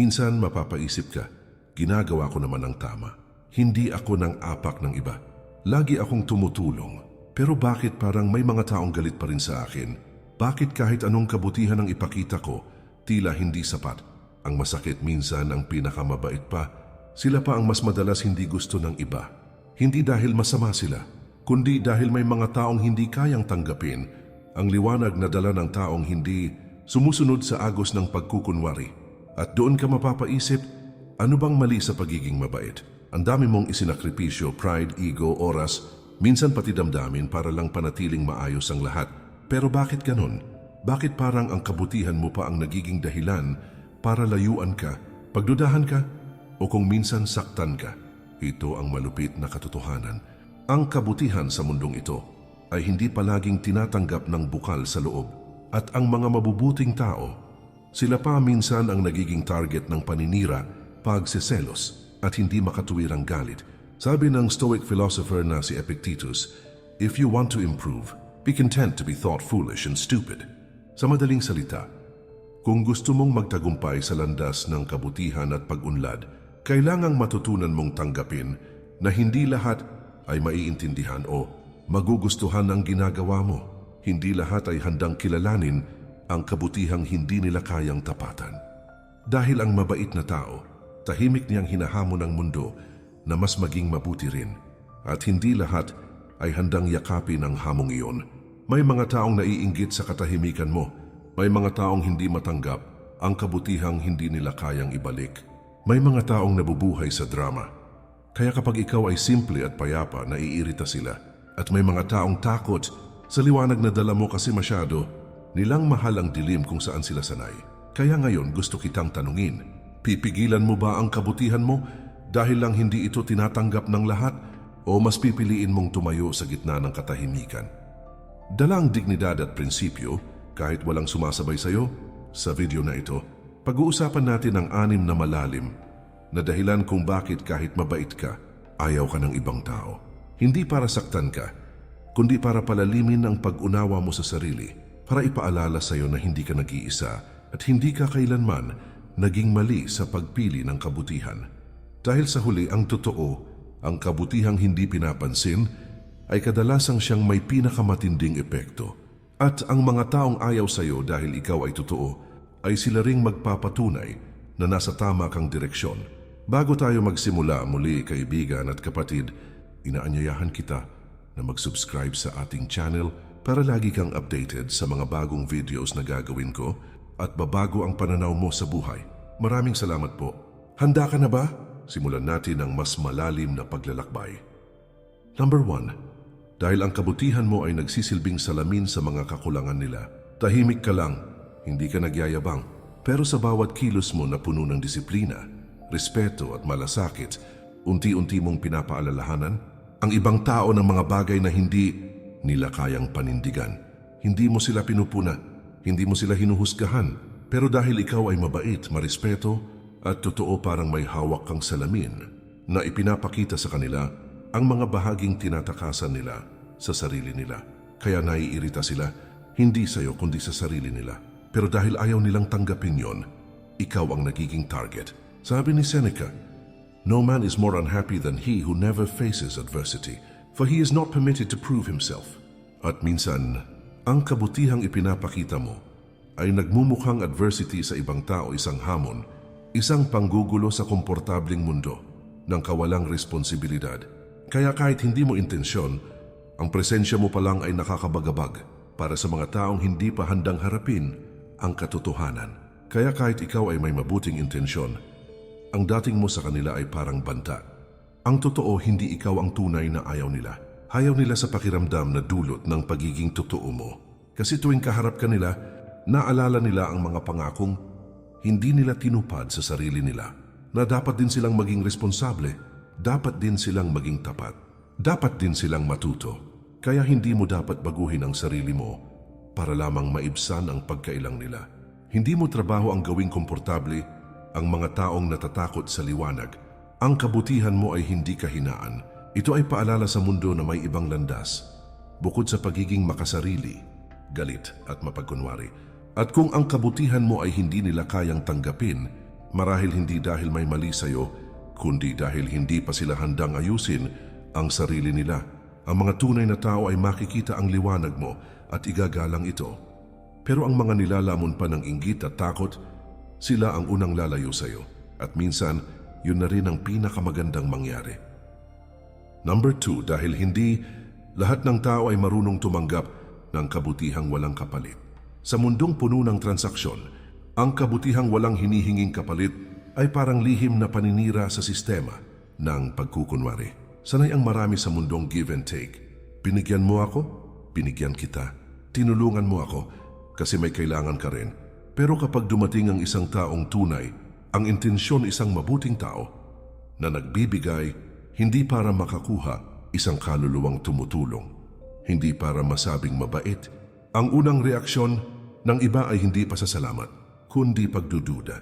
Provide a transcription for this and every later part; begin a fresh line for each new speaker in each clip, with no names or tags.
Minsan mapapaisip ka, ginagawa ko naman ang tama. Hindi ako ng apak ng iba. Lagi akong tumutulong. Pero bakit parang may mga taong galit pa rin sa akin? Bakit kahit anong kabutihan ang ipakita ko, tila hindi sapat? Ang masakit minsan ang pinakamabait pa. Sila pa ang mas madalas hindi gusto ng iba. Hindi dahil masama sila, kundi dahil may mga taong hindi kayang tanggapin ang liwanag na dala ng taong hindi sumusunod sa agos ng pagkukunwari. At doon ka mapapaisip, ano bang mali sa pagiging mabait? Ang dami mong isinakripisyo, pride, ego, oras, minsan pati damdamin para lang panatiling maayos ang lahat. Pero bakit ganon? Bakit parang ang kabutihan mo pa ang nagiging dahilan para layuan ka, pagdudahan ka, o kung minsan saktan ka? Ito ang malupit na katotohanan. Ang kabutihan sa mundong ito ay hindi palaging tinatanggap ng bukal sa loob. At ang mga mabubuting tao, sila pa minsan ang nagiging target ng paninira, pagseselos, at hindi makatuwirang galit. Sabi ng Stoic philosopher na si Epictetus, If you want to improve, be content to be thought foolish and stupid. Sa madaling salita, kung gusto mong magtagumpay sa landas ng kabutihan at pag-unlad, kailangang matutunan mong tanggapin na hindi lahat ay maiintindihan o magugustuhan ang ginagawa mo. Hindi lahat ay handang kilalanin ang kabutihang hindi nila kayang tapatan. Dahil ang mabait na tao, tahimik niyang hinahamon ang mundo na mas maging mabuti rin. At hindi lahat ay handang yakapin ang hamong iyon. May mga taong naiinggit sa katahimikan mo. May mga taong hindi matanggap ang kabutihang hindi nila kayang ibalik. May mga taong nabubuhay sa drama. Kaya kapag ikaw ay simple at payapa, naiirita sila. At may mga taong takot sa liwanag na dala mo kasi masyado, nilang mahal ang dilim kung saan sila sanay. Kaya ngayon gusto kitang tanungin, pipigilan mo ba ang kabutihan mo dahil lang hindi ito tinatanggap ng lahat o mas pipiliin mong tumayo sa gitna ng katahimikan? Dala ang dignidad at prinsipyo kahit walang sumasabay sa iyo sa video na ito. Pag-uusapan natin ang anim na malalim na dahilan kung bakit kahit mabait ka, ayaw ka ng ibang tao. Hindi para saktan ka, kundi para palalimin ang pag-unawa mo sa sarili, para ipaalala sa iyo na hindi ka nag-iisa at hindi ka kailanman naging mali sa pagpili ng kabutihan. Dahil sa huli ang totoo, ang kabutihang hindi pinapansin ay kadalasang siyang may pinakamatinding epekto. At ang mga taong ayaw sa iyo dahil ikaw ay totoo, ay sila ring magpapatunay na nasa tama kang direksyon. Bago tayo magsimula muli kaibigan at kapatid, inaanyayahan kita na mag-subscribe sa ating channel para lagi kang updated sa mga bagong videos na gagawin ko at babago ang pananaw mo sa buhay. Maraming salamat po. Handa ka na ba? Simulan natin ang mas malalim na paglalakbay. Number 1. Dahil ang kabutihan mo ay nagsisilbing salamin sa mga kakulangan nila. Tahimik ka lang, hindi ka nagyayabang, pero sa bawat kilos mo na puno ng disiplina, respeto at malasakit, unti-unti mong pinapaalalahanan ang ibang tao ng mga bagay na hindi nila kayang panindigan. Hindi mo sila pinupuna, hindi mo sila hinuhusgahan, pero dahil ikaw ay mabait, marespeto, at totoo parang may hawak kang salamin na ipinapakita sa kanila ang mga bahaging tinatakasan nila sa sarili nila. Kaya naiirita sila, hindi sa iyo kundi sa sarili nila. Pero dahil ayaw nilang tanggapin yon, ikaw ang nagiging target. Sabi ni Seneca, No man is more unhappy than he who never faces adversity, for he is not permitted to prove himself. At minsan, ang kabutihang ipinapakita mo ay nagmumukhang adversity sa ibang tao isang hamon, isang panggugulo sa komportabling mundo ng kawalang responsibilidad. Kaya kahit hindi mo intensyon, ang presensya mo pa lang ay nakakabagabag para sa mga taong hindi pa handang harapin ang katotohanan. Kaya kahit ikaw ay may mabuting intensyon, ang dating mo sa kanila ay parang banta. Ang totoo, hindi ikaw ang tunay na ayaw nila. Ayaw nila sa pakiramdam na dulot ng pagiging totoo mo. Kasi tuwing kaharap ka nila, naalala nila ang mga pangakong hindi nila tinupad sa sarili nila. Na dapat din silang maging responsable, dapat din silang maging tapat, dapat din silang matuto. Kaya hindi mo dapat baguhin ang sarili mo para lamang maibsan ang pagkailang nila. Hindi mo trabaho ang gawing komportable ang mga taong natatakot sa liwanag. Ang kabutihan mo ay hindi kahinaan. Ito ay paalala sa mundo na may ibang landas. Bukod sa pagiging makasarili, galit at mapagkunwari. At kung ang kabutihan mo ay hindi nila kayang tanggapin, Marahil hindi dahil may mali sa'yo, kundi dahil hindi pa sila handang ayusin ang sarili nila. Ang mga tunay na tao ay makikita ang liwanag mo at igagalang ito. Pero ang mga nilalamon pa ng inggit at takot, sila ang unang lalayo sa'yo. At minsan, yun na rin ang pinakamagandang mangyari. Number two, dahil hindi lahat ng tao ay marunong tumanggap ng kabutihang walang kapalit. Sa mundong puno ng transaksyon, ang kabutihang walang hinihinging kapalit ay parang lihim na paninira sa sistema ng pagkukunwari. Sanay ang marami sa mundong give and take. Binigyan mo ako, binigyan kita. Tinulungan mo ako kasi may kailangan ka rin. Pero kapag dumating ang isang taong tunay, ang intensyon isang mabuting tao na nagbibigay hindi para makakuha isang kaluluwang tumutulong, hindi para masabing mabait. Ang unang reaksyon ng iba ay hindi pasasalamat, kundi pagdududa.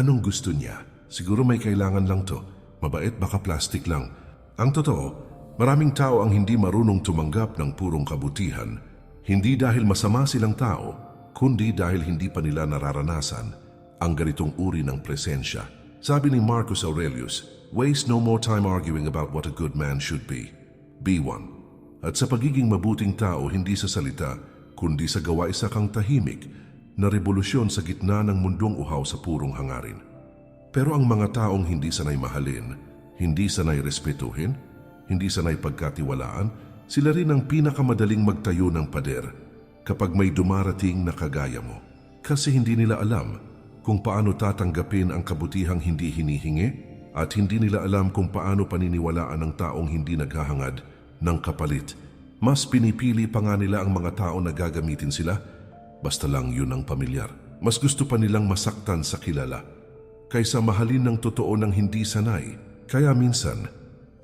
Anong gusto niya? Siguro may kailangan lang to. Mabait baka plastic lang. Ang totoo, maraming tao ang hindi marunong tumanggap ng purong kabutihan, hindi dahil masama silang tao, kundi dahil hindi pa nila nararanasan ang ganitong uri ng presensya. Sabi ni Marcus Aurelius, waste no more time arguing about what a good man should be. Be one. At sa pagiging mabuting tao, hindi sa salita, kundi sa gawa isa kang tahimik na revolusyon sa gitna ng mundong uhaw sa purong hangarin. Pero ang mga taong hindi sanay mahalin, hindi sanay respetuhin, hindi sanay pagkatiwalaan, sila rin ang pinakamadaling magtayo ng pader kapag may dumarating na kagaya mo. Kasi hindi nila alam kung paano tatanggapin ang kabutihang hindi hinihingi at hindi nila alam kung paano paniniwalaan ng taong hindi naghahangad ng kapalit. Mas pinipili pa nga nila ang mga tao na gagamitin sila, basta lang yun ang pamilyar. Mas gusto pa nilang masaktan sa kilala, kaysa mahalin ng totoo ng hindi sanay. Kaya minsan,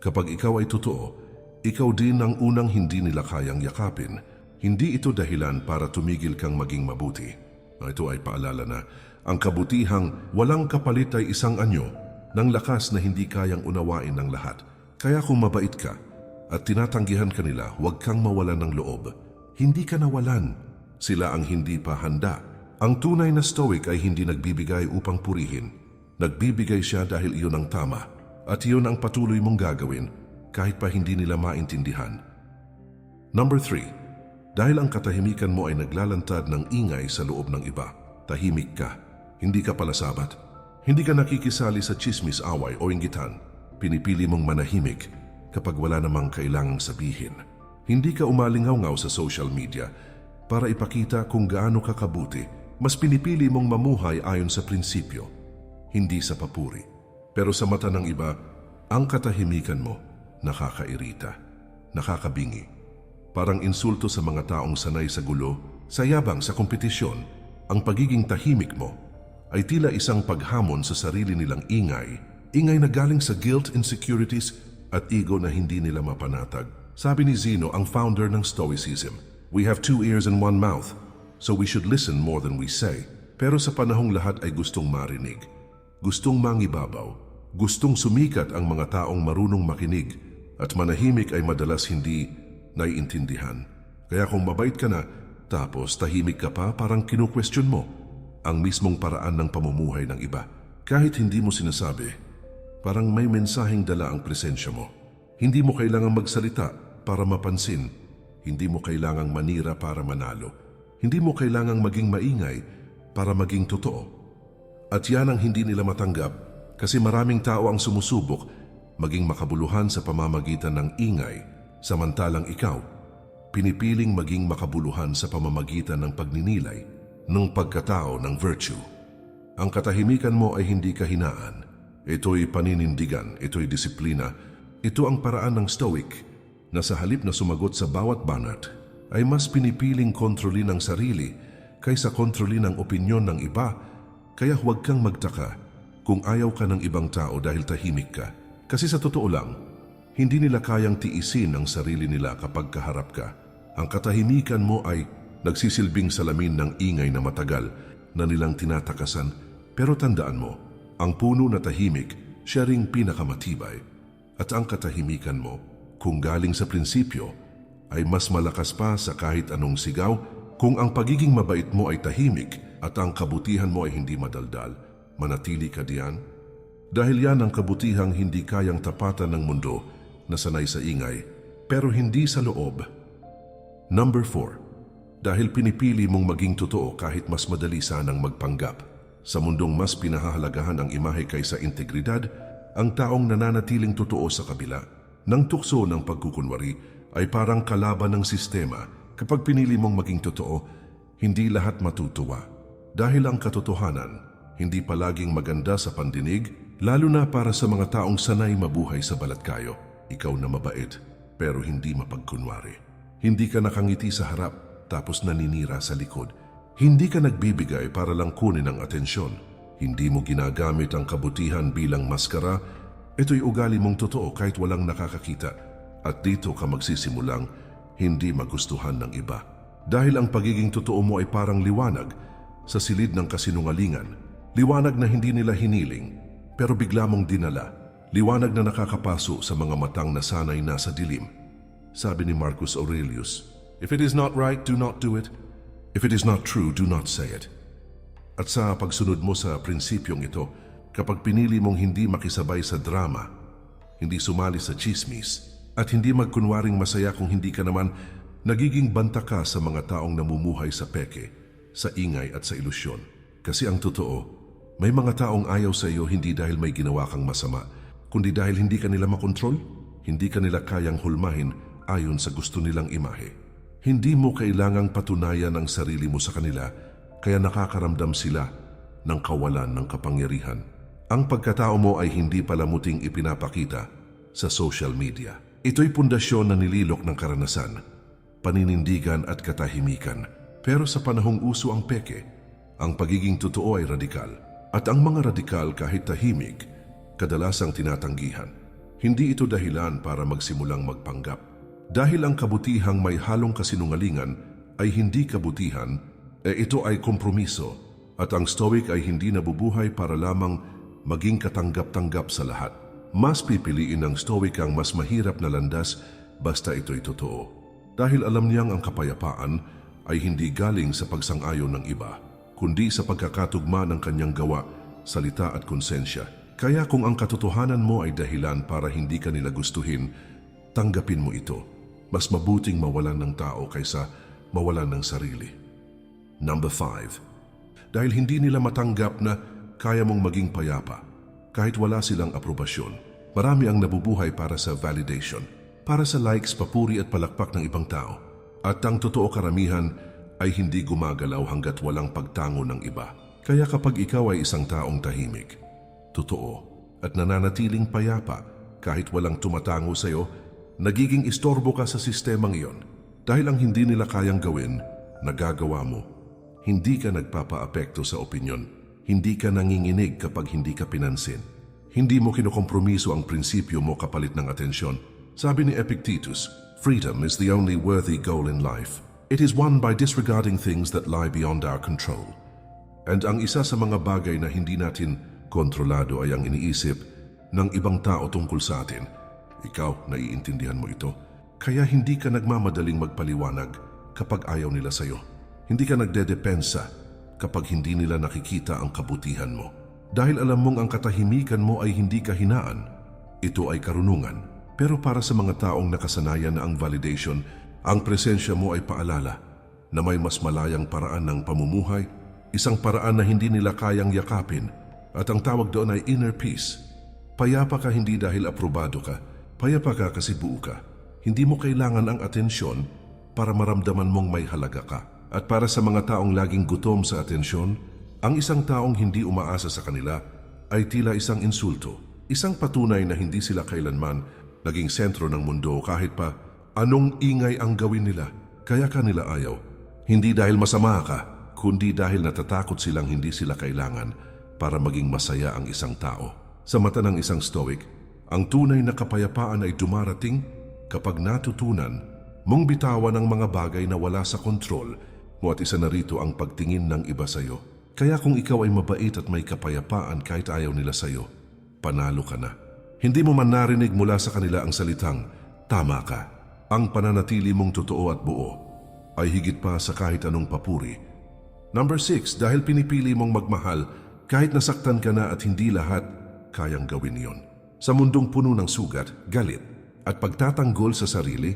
kapag ikaw ay totoo, ikaw din ang unang hindi nila kayang yakapin. Hindi ito dahilan para tumigil kang maging mabuti. Ito ay paalala na ang kabutihang walang kapalit ay isang anyo ng lakas na hindi kayang unawain ng lahat. Kaya kung mabait ka at tinatanggihan ka nila, huwag kang mawalan ng loob. Hindi ka nawalan. Sila ang hindi pa handa. Ang tunay na stoic ay hindi nagbibigay upang purihin. Nagbibigay siya dahil iyon ang tama at iyon ang patuloy mong gagawin kahit pa hindi nila maintindihan. Number 3. Dahil ang katahimikan mo ay naglalantad ng ingay sa loob ng iba, tahimik ka, hindi ka palasabat, hindi ka nakikisali sa chismis, away o inggitan. Pinipili mong manahimik kapag wala namang kailangang sabihin. Hindi ka umalingaw sa social media para ipakita kung gaano ka kabuti. Mas pinipili mong mamuhay ayon sa prinsipyo, hindi sa papuri. Pero sa mata ng iba, ang katahimikan mo nakakairita, nakakabingi. Parang insulto sa mga taong sanay sa gulo, sa yabang sa kompetisyon, ang pagiging tahimik mo ay tila isang paghamon sa sarili nilang ingay, ingay na galing sa guilt, insecurities at ego na hindi nila mapanatag. Sabi ni Zeno, ang founder ng Stoicism, We have two ears and one mouth, so we should listen more than we say. Pero sa panahong lahat ay gustong marinig, gustong mangibabaw, gustong sumikat ang mga taong marunong makinig at manahimik ay madalas hindi naiintindihan. Kaya kung mabait ka na, tapos tahimik ka pa parang kinu-question mo ang mismong paraan ng pamumuhay ng iba. Kahit hindi mo sinasabi, parang may mensaheng dala ang presensya mo. Hindi mo kailangang magsalita para mapansin. Hindi mo kailangang manira para manalo. Hindi mo kailangang maging maingay para maging totoo. At yan ang hindi nila matanggap kasi maraming tao ang sumusubok maging makabuluhan sa pamamagitan ng ingay samantalang ikaw pinipiling maging makabuluhan sa pamamagitan ng pagninilay ng pagkatao ng virtue. Ang katahimikan mo ay hindi kahinaan. Ito'y paninindigan, ito'y disiplina. Ito ang paraan ng stoic na sa halip na sumagot sa bawat banat ay mas pinipiling kontrolin ang sarili kaysa kontrolin ang opinyon ng iba. Kaya huwag kang magtaka kung ayaw ka ng ibang tao dahil tahimik ka. Kasi sa totoo lang, hindi nila kayang tiisin ang sarili nila kapag kaharap ka. Ang katahimikan mo ay nagsisilbing salamin ng ingay na matagal na nilang tinatakasan. Pero tandaan mo, ang puno na tahimik, siya ring pinakamatibay. At ang katahimikan mo, kung galing sa prinsipyo, ay mas malakas pa sa kahit anong sigaw kung ang pagiging mabait mo ay tahimik at ang kabutihan mo ay hindi madaldal. Manatili ka diyan. Dahil yan ang kabutihang hindi kayang tapatan ng mundo na sanay sa ingay, pero hindi sa loob. Number 4. Dahil pinipili mong maging totoo kahit mas madali sanang magpanggap. Sa mundong mas pinahahalagahan ang imahe kaysa integridad, ang taong nananatiling totoo sa kabila ng tukso ng pagkukunwari ay parang kalaban ng sistema. Kapag pinili mong maging totoo, hindi lahat matutuwa. Dahil ang katotohanan, hindi palaging maganda sa pandinig, lalo na para sa mga taong sanay mabuhay sa balatkayo. Ikaw na mabait, pero hindi mapagkunwari. Hindi ka nakangiti sa harap, tapos naninira sa likod. Hindi ka nagbibigay para lang kunin ang atensyon. Hindi mo ginagamit ang kabutihan bilang maskara. Ito'y ugali mong totoo kahit walang nakakakita. At dito ka magsisimulang hindi magustuhan ng iba. Dahil ang pagiging totoo mo ay parang liwanag sa silid ng kasinungalingan. Liwanag na hindi nila hiniling, pero bigla mong dinala. Liwanag na nakakapaso sa mga matang na sanay nasa dilim. Sabi ni Marcus Aurelius, If it is not right, do not do it. If it is not true, do not say it. At sa pagsunod mo sa prinsipyong ito, kapag pinili mong hindi makisabay sa drama, hindi sumali sa chismis, at hindi magkunwaring masaya kung hindi ka naman nagiging banta ka sa mga taong namumuhay sa peke, sa ingay at sa ilusyon. Kasi ang totoo, may mga taong ayaw sa iyo hindi dahil may ginawa kang masama, kundi dahil hindi ka nila makontrol, hindi ka nila kayang hulmahin ayon sa gusto nilang imahe. Hindi mo kailangang patunayan ang sarili mo sa kanila, kaya nakakaramdam sila ng kawalan ng kapangyarihan. Ang pagkatao mo ay hindi palamuting ipinapakita sa social media. Ito'y pundasyon na nililok ng karanasan, paninindigan at katahimikan. Pero sa panahong uso ang peke, ang pagiging totoo ay radikal. At ang mga radikal kahit tahimik, kadalasang tinatanggihan. Hindi ito dahilan para magsimulang magpanggap. Dahil ang kabutihang may halong kasinungalingan ay hindi kabutihan, e ito ay kompromiso at ang stoic ay hindi nabubuhay para lamang maging katanggap-tanggap sa lahat. Mas pipiliin ng stoic ang mas mahirap na landas basta ito'y totoo. Dahil alam niyang ang kapayapaan ay hindi galing sa pagsang-ayon ng iba, kundi sa pagkakatugma ng kanyang gawa, salita at konsensya. Kaya kung ang katotohanan mo ay dahilan para hindi ka nila gustuhin, tanggapin mo ito. Mas mabuting mawalan ng tao kaysa mawalan ng sarili. Number 5. Dahil hindi nila matanggap na kaya mong maging payapa, kahit wala silang aprobasyon. Marami ang nabubuhay para sa validation, para sa likes, papuri at palakpak ng ibang tao. At ang totoo karamihan ay hindi gumagalaw hanggat walang pagtango ng iba. Kaya kapag ikaw ay isang taong tahimik, totoo at nananatiling payapa kahit walang tumatango sa iyo, nagiging istorbo ka sa sistemang iyon. Dahil ang hindi nila kayang gawin, nagagawa mo. Hindi ka nagpapaapekto sa opinyon. Hindi ka nanginginig kapag hindi ka pinansin. Hindi mo kinukompromiso ang prinsipyo mo kapalit ng atensyon. Sabi ni Epictetus, freedom is the only worthy goal in life. It is won by disregarding things that lie beyond our control. And ang isa sa mga bagay na hindi natin kontrolado ay ang iniisip ng ibang tao tungkol sa atin. Ikaw, naiintindihan mo ito. Kaya hindi ka nagmamadaling magpaliwanag kapag ayaw nila sa'yo. Hindi ka nagdedepensa kapag hindi nila nakikita ang kabutihan mo. Dahil alam mong ang katahimikan mo ay hindi kahinaan, ito ay karunungan. Pero para sa mga taong nakasanayan na ang validation, ang presensya mo ay paalala na may mas malayang paraan ng pamumuhay, isang paraan na hindi nila kayang yakapin, at ang tawag doon ay inner peace. Payapa ka hindi dahil aprobado ka, payapa ka kasi buo ka. Hindi mo kailangan ang atensyon para maramdaman mong may halaga ka. At para sa mga taong laging gutom sa atensyon, ang isang taong hindi umaasa sa kanila ay tila isang insulto. Isang patunay na hindi sila kailanman naging sentro ng mundo kahit pa anong ingay ang gawin nila. Kaya kanila ayaw. Hindi dahil masama ka, kundi dahil natatakot silang hindi sila kailangan para maging masaya ang isang tao. Sa mata ng isang stoic, ang tunay na kapayapaan ay dumarating kapag natutunan mong bitawan ang mga bagay na wala sa kontrol mo at isa na rito ang pagtingin ng iba sa iyo. Kaya kung ikaw ay mabait at may kapayapaan kahit ayaw nila sa iyo, panalo ka na. Hindi mo man narinig mula sa kanila ang salitang, tama ka. Ang pananatili mong totoo at buo ay higit pa sa kahit anong papuri. Number 6, dahil pinipili mong magmahal Kahit nasaktan ka na at hindi lahat, kayang gawin yon. Sa mundong puno ng sugat, galit, at pagtatanggol sa sarili,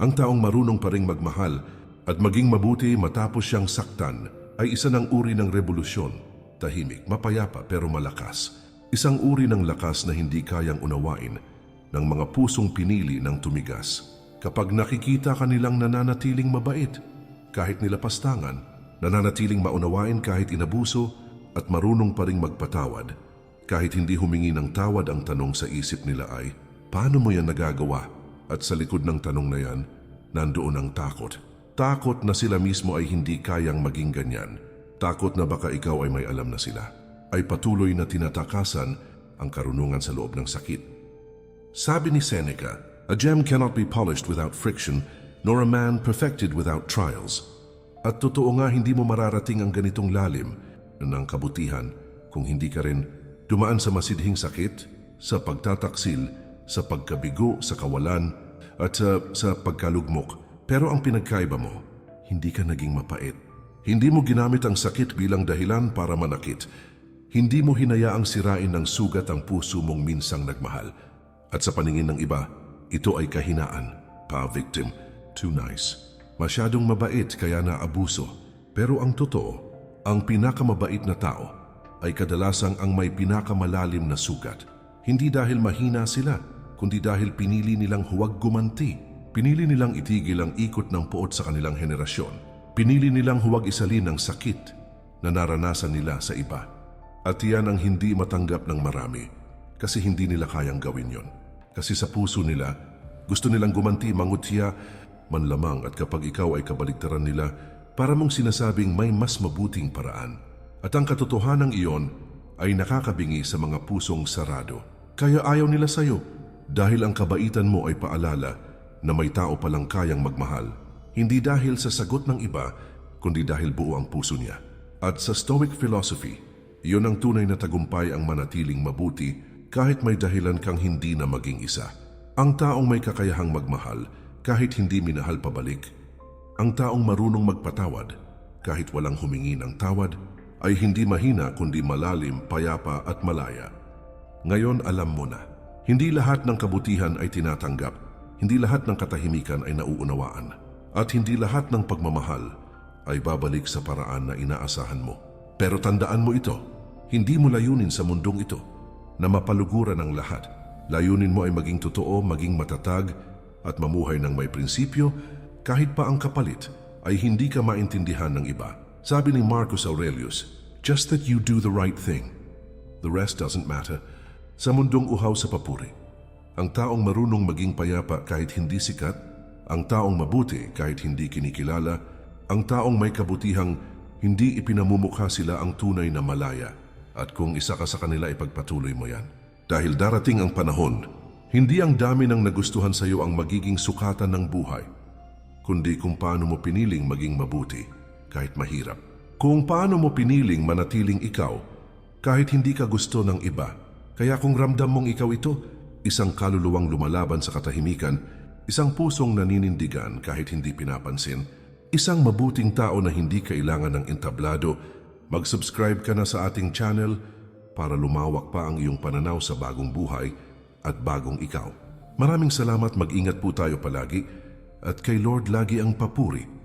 ang taong marunong pa ring magmahal at maging mabuti matapos siyang saktan ay isa ng uri ng revolusyon. Tahimik, mapayapa pero malakas. Isang uri ng lakas na hindi kayang unawain ng mga pusong pinili ng tumigas. Kapag nakikita ka nilang nananatiling mabait, kahit nilapastangan, nananatiling maunawain kahit inabuso at marunong pa ring magpatawad. Kahit hindi humingi ng tawad ang tanong sa isip nila ay, paano mo yan nagagawa? At sa likod ng tanong na yan, nandoon ang takot. Takot na sila mismo ay hindi kayang maging ganyan. Takot na baka ikaw ay may alam na sila. Ay patuloy na tinatakasan ang karunungan sa loob ng sakit. Sabi ni Seneca, A gem cannot be polished without friction, nor a man perfected without trials. At totoo nga hindi mo mararating ang ganitong lalim ng kabutihan kung hindi ka rin dumaan sa masidhing sakit, sa pagtataksil, sa pagkabigo, sa kawalan, at sa, sa pagkalugmok. Pero ang pinagkaiba mo, hindi ka naging mapait. Hindi mo ginamit ang sakit bilang dahilan para manakit. Hindi mo hinayaang sirain ng sugat ang puso mong minsang nagmahal. At sa paningin ng iba, ito ay kahinaan, pa-victim, too nice. Masyadong mabait kaya naabuso. Pero ang totoo, ang pinakamabait na tao ay kadalasang ang may pinakamalalim na sugat. Hindi dahil mahina sila, kundi dahil pinili nilang huwag gumanti. Pinili nilang itigil ang ikot ng puot sa kanilang henerasyon. Pinili nilang huwag isalin ang sakit na naranasan nila sa iba. At yan ang hindi matanggap ng marami kasi hindi nila kayang gawin yon. Kasi sa puso nila, gusto nilang gumanti, mangutya, manlamang at kapag ikaw ay kabaligtaran nila, para mong sinasabing may mas mabuting paraan. At ang katotohanan iyon ay nakakabingi sa mga pusong sarado. Kaya ayaw nila sa'yo dahil ang kabaitan mo ay paalala na may tao palang kayang magmahal. Hindi dahil sa sagot ng iba, kundi dahil buo ang puso niya. At sa Stoic philosophy, iyon ang tunay na tagumpay ang manatiling mabuti kahit may dahilan kang hindi na maging isa. Ang taong may kakayahang magmahal kahit hindi minahal pabalik. Ang taong marunong magpatawad kahit walang humingi ng tawad ay hindi mahina kundi malalim, payapa at malaya. Ngayon alam mo na, hindi lahat ng kabutihan ay tinatanggap, hindi lahat ng katahimikan ay nauunawaan, at hindi lahat ng pagmamahal ay babalik sa paraan na inaasahan mo. Pero tandaan mo ito, hindi mo layunin sa mundong ito na mapaluguran ang lahat. Layunin mo ay maging totoo, maging matatag, at mamuhay ng may prinsipyo kahit pa ang kapalit ay hindi ka maintindihan ng iba. Sabi ni Marcus Aurelius, just that you do the right thing. The rest doesn't matter. Sa mundong uhaw sa papuri, ang taong marunong maging payapa kahit hindi sikat, ang taong mabuti kahit hindi kinikilala, ang taong may kabutihang hindi ipinamumukha sila ang tunay na malaya. At kung isa ka sa kanila, ipagpatuloy mo yan. Dahil darating ang panahon, hindi ang dami ng nagustuhan sa iyo ang magiging sukatan ng buhay, kundi kung paano mo piniling maging mabuti kahit mahirap. Kung paano mo piniling manatiling ikaw kahit hindi ka gusto ng iba. Kaya kung ramdam mong ikaw ito, isang kaluluwang lumalaban sa katahimikan, isang pusong naninindigan kahit hindi pinapansin, isang mabuting tao na hindi kailangan ng entablado, mag-subscribe ka na sa ating channel para lumawak pa ang iyong pananaw sa bagong buhay at bagong ikaw. Maraming salamat, mag-ingat po tayo palagi at kay Lord lagi ang papuri